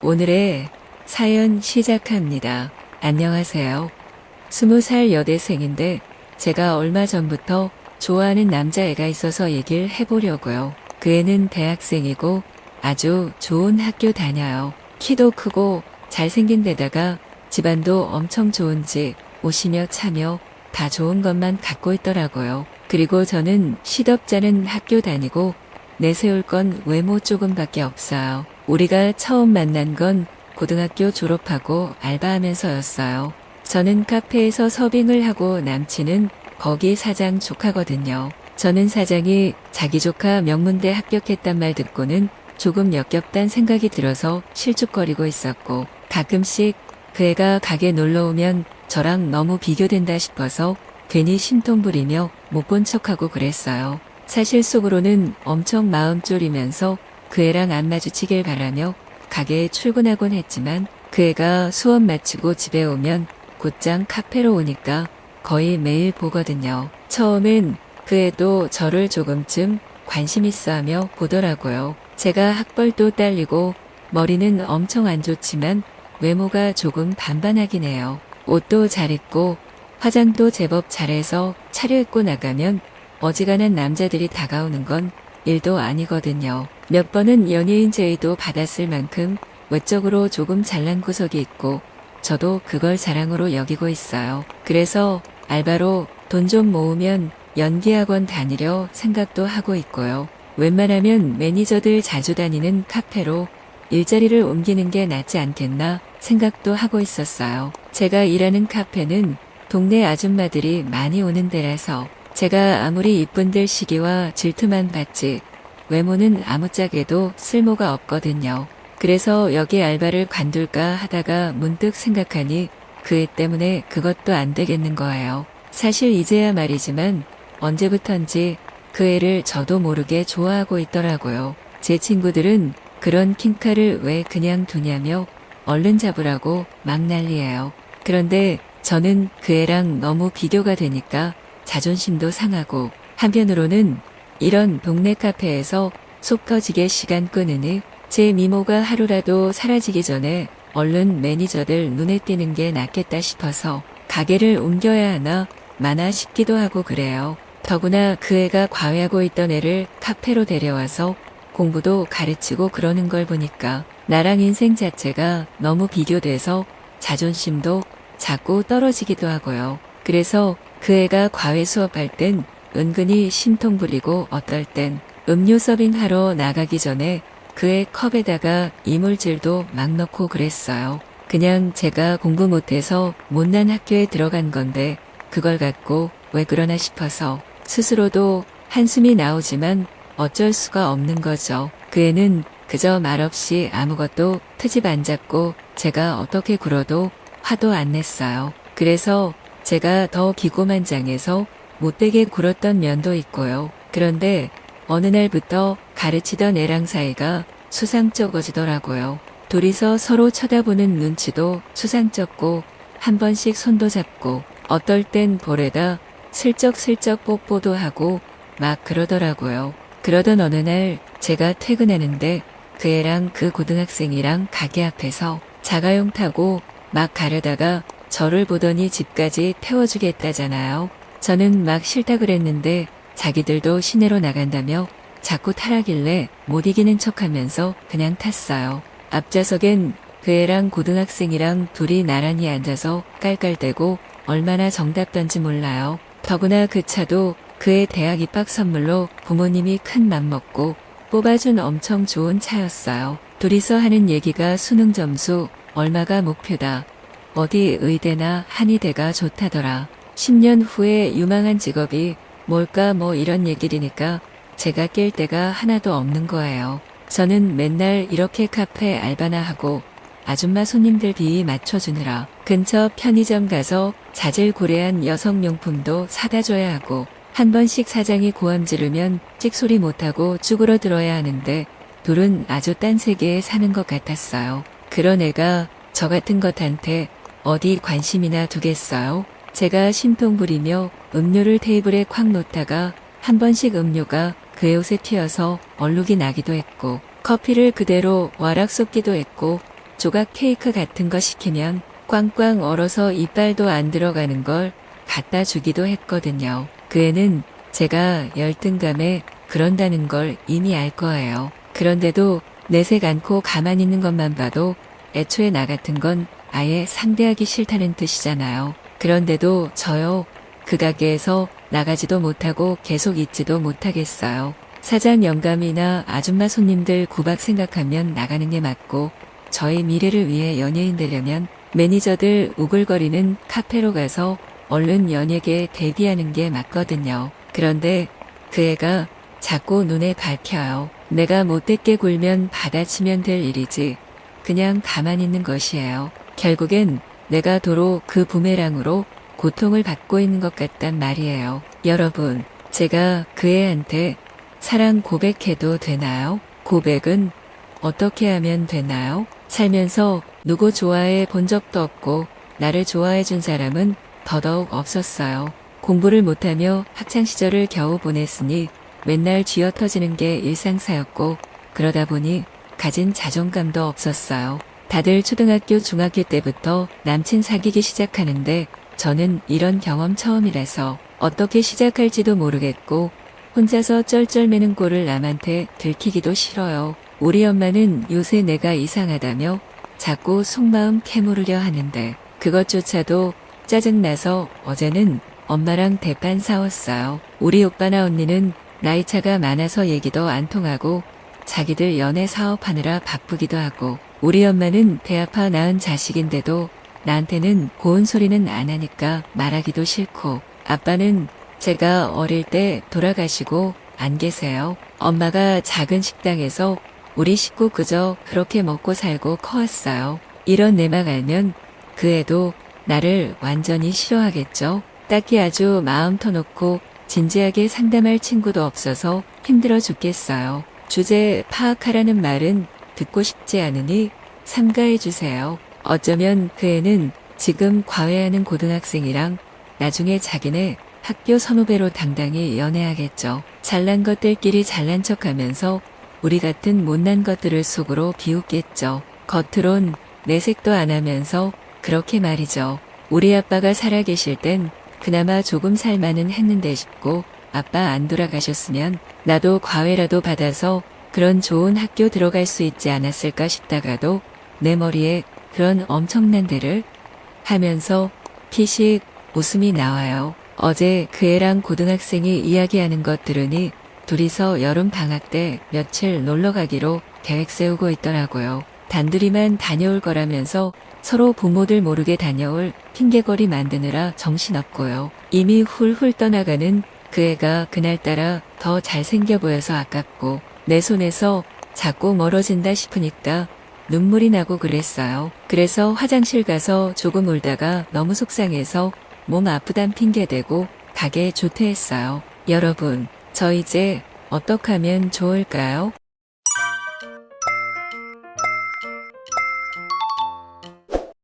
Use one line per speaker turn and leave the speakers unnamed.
오늘의 사연 시작합니다. 안녕하세요. 스무 살 여대생인데 제가 얼마 전부터 좋아하는 남자애가 있어서 얘기를 해보려고요. 그 애는 대학생이고 아주 좋은 학교 다녀요. 키도 크고 잘생긴 데다가 집안도 엄청 좋은지 옷이며 차며 다 좋은 것만 갖고 있더라고요. 그리고 저는 시덥잖은 학교 다니고 내세울 건 외모 조금밖에 없어요. 우리가 처음 만난 건 고등학교 졸업하고 알바하면서였어요. 저는 카페에서 서빙을 하고 남친은 거기 사장 조카거든요. 저는 사장이 자기 조카 명문대 합격했단 말 듣고는 조금 역겹단 생각이 들어서 실축거리고 있었고 가끔씩 그 애가 가게 놀러 오면 저랑 너무 비교된다 싶어서 괜히 심통 부리며 못 본 척하고 그랬어요. 사실 속으로는 엄청 마음 졸이면서 그 애랑 안 마주치길 바라며 가게에 출근하곤 했지만 그 애가 수업 마치고 집에 오면 곧장 카페로 오니까 거의 매일 보거든요. 처음엔 그 애도 저를 조금쯤 관심 있어 하며 보더라고요. 제가 학벌도 딸리고 머리는 엄청 안 좋지만 외모가 조금 반반하긴 해요. 옷도 잘 입고 화장도 제법 잘해서 차려입고 나가면 어지간한 남자들이 다가오는 건 일도 아니거든요. 몇 번은 연예인 제의도 받았을 만큼 외적으로 조금 잘난 구석이 있고 저도 그걸 자랑으로 여기고 있어요. 그래서 알바로 돈 좀 모으면 연기학원 다니려 생각도 하고 있고요. 웬만하면 매니저들 자주 다니는 카페로 일자리를 옮기는 게 낫지 않겠나 생각도 하고 있었어요. 제가 일하는 카페는 동네 아줌마들이 많이 오는 데라서 제가 아무리 이쁜들 시기와 질투만 받지 외모는 아무짝에도 쓸모가 없거든요. 그래서 여기 알바를 관둘까 하다가 문득 생각하니 그애 때문에 그것도 안 되겠는 거예요. 사실 이제야 말이지만 언제부턴지 그 애를 저도 모르게 좋아하고 있더라고요. 제 친구들은 그런 킹카를 왜 그냥 두냐며 얼른 잡으라고 막 난리예요. 그런데 저는 그 애랑 너무 비교가 되니까 자존심도 상하고 한편으로는 이런 동네 카페에서 속 터지게 시간 끄느니 제 미모가 하루라도 사라지기 전에 얼른 매니저들 눈에 띄는 게 낫겠다 싶어서 가게를 옮겨야 하나 마나 싶기도 하고 그래요. 더구나 그 애가 과외하고 있던 애를 카페로 데려와서 공부도 가르치고 그러는 걸 보니까 나랑 인생 자체가 너무 비교돼서 자존심도 자꾸 떨어지기도 하고요. 그래서 그 애가 과외 수업할 땐 은근히 심통 부리고 어떨 땐 음료 서빙하러 나가기 전에 그의 컵에다가 이물질도 막 넣고 그랬어요. 그냥 제가 공부 못해서 못난 학교에 들어간 건데 그걸 갖고 왜 그러나 싶어서 스스로도 한숨이 나오지만 어쩔 수가 없는 거죠. 그 애는 그저 말없이 아무것도 트집 안 잡고 제가 어떻게 굴어도 화도 안 냈어요. 그래서 제가 더 기고만장해서 못되게 굴었던 면도 있고요. 그런데 어느 날부터 가르치던 애랑 사이가 수상쩍어지더라고요. 둘이서 서로 쳐다보는 눈치도 수상쩍고 한 번씩 손도 잡고 어떨 땐 볼에다 슬쩍슬쩍 뽀뽀도 하고 막 그러더라고요. 그러던 어느 날 제가 퇴근하는데 그 애랑 그 고등학생이랑 가게 앞에서 자가용 타고 막 가려다가 저를 보더니 집까지 태워주겠다잖아요. 저는 막 싫다 그랬는데 자기들도 시내로 나간다며 자꾸 타라길래 못 이기는 척 하면서 그냥 탔어요. 앞좌석엔 그 애랑 고등학생이랑 둘이 나란히 앉아서 깔깔대고 얼마나 정답던지 몰라요. 더구나 그 차도 그의 대학 입학 선물로 부모님이 큰 맘 먹고 뽑아준 엄청 좋은 차였어요. 둘이서 하는 얘기가 수능 점수 얼마가 목표다. 어디 의대나 한의대가 좋다더라. 10년 후에 유망한 직업이 뭘까 뭐 이런 얘기리니까 제가 깰 데가 하나도 없는 거예요. 저는 맨날 이렇게 카페 알바나 하고 아줌마 손님들 비위 맞춰주느라 근처 편의점 가서 자질고래한 여성용품도 사다 줘야 하고 한 번씩 사장이 고함 지르면 찍소리 못하고 쭈그러 들어야 하는데 둘은 아주 딴 세계에 사는 것 같았어요. 그런 애가 저 같은 것한테 어디 관심이나 두겠어요? 제가 심통 부리며 음료를 테이블에 콱 놓다가 한 번씩 음료가 그의 옷에 튀어서 얼룩이 나기도 했고 커피를 그대로 와락 쏟기도 했고 조각 케이크 같은 거 시키면 꽝꽝 얼어서 이빨도 안 들어가는 걸 갖다 주기도 했거든요. 그 애는 제가 열등감에 그런다는 걸 이미 알 거예요. 그런데도 내색 않고 가만히 있는 것만 봐도 애초에 나 같은 건 아예 상대하기 싫다는 뜻이잖아요. 그런데도 저요, 그 가게에서 나가지도 못하고 계속 있지도 못하겠어요. 사장 영감이나 아줌마 손님들 구박 생각하면 나가는 게 맞고 저의 미래를 위해 연예인 되려면 매니저들 우글거리는 카페로 가서 얼른 연예계에 데뷔하는 게 맞거든요. 그런데 그 애가 자꾸 눈에 밝혀요. 내가 못됐게 굴면 받아치면 될 일이지. 그냥 가만히 있는 것이에요. 결국엔 내가 도로 그 부메랑으로 고통을 받고 있는 것 같단 말이에요. 여러분, 제가 그 애한테 사랑 고백해도 되나요? 고백은 어떻게 하면 되나요? 살면서 누구 좋아해 본 적도 없고 나를 좋아해 준 사람은 더더욱 없었어요. 공부를 못하며 학창 시절을 겨우 보냈으니 맨날 쥐어 터지는 게 일상사였고 그러다 보니 가진 자존감도 없었어요. 다들 초등학교 중학교 때부터 남친 사귀기 시작하는데 저는 이런 경험 처음이라서 어떻게 시작할지도 모르겠고 혼자서 쩔쩔매는 꼴을 남한테 들키기도 싫어요. 우리 엄마는 요새 내가 이상하다며 자꾸 속마음 캐물으려 하는데 그것조차도 짜증나서 어제는 엄마랑 대판 싸웠어요. 우리 오빠나 언니는 나이 차가 많아서 얘기도 안 통하고 자기들 연애 사업하느라 바쁘기도 하고 우리 엄마는 배 아파 낳은 자식인데도 나한테는 고운 소리는 안 하니까 말하기도 싫고 아빠는 제가 어릴 때 돌아가시고 안 계세요. 엄마가 작은 식당에서 우리 식구 그저 그렇게 먹고 살고 커왔어요. 이런 내막 알면 그 애도 나를 완전히 싫어하겠죠. 딱히 아주 마음 터놓고 진지하게 상담할 친구도 없어서 힘들어 죽겠어요. 주제 파악하라는 말은 듣고 싶지 않으니 삼가해 주세요. 어쩌면 그 애는 지금 과외하는 고등학생이랑 나중에 자기네 학교 선후배로 당당히 연애하겠죠. 잘난 것들끼리 잘난 척 하면서 우리 같은 못난 것들을 속으로 비웃겠죠. 겉으론 내색도 안 하면서 그렇게 말이죠. 우리 아빠가 살아계실 땐 그나마 조금 살만은 했는데 싶고 아빠 안 돌아가셨으면 나도 과외라도 받아서 그런 좋은 학교 들어갈 수 있지 않았을까 싶다가도 내 머리에 그런 엄청난 데를 하면서 피식 웃음이 나와요. 어제 그 애랑 고등학생이 이야기하는 것 들으니 둘이서 여름 방학 때 며칠 놀러 가기로 계획 세우고 있더라고요. 단둘이만 다녀올 거라면서 서로 부모들 모르게 다녀올 핑계거리 만드느라 정신없고요. 이미 훌훌 떠나가는 그 애가 그날따라 더 잘생겨 보여서 아깝고 내 손에서 자꾸 멀어진다 싶으니까 눈물이 나고 그랬어요. 그래서 화장실 가서 조금 울다가 너무 속상해서 몸 아프단 핑계대고 가게 조퇴했어요. 여러분, 저 이제 어떡하면 좋을까요?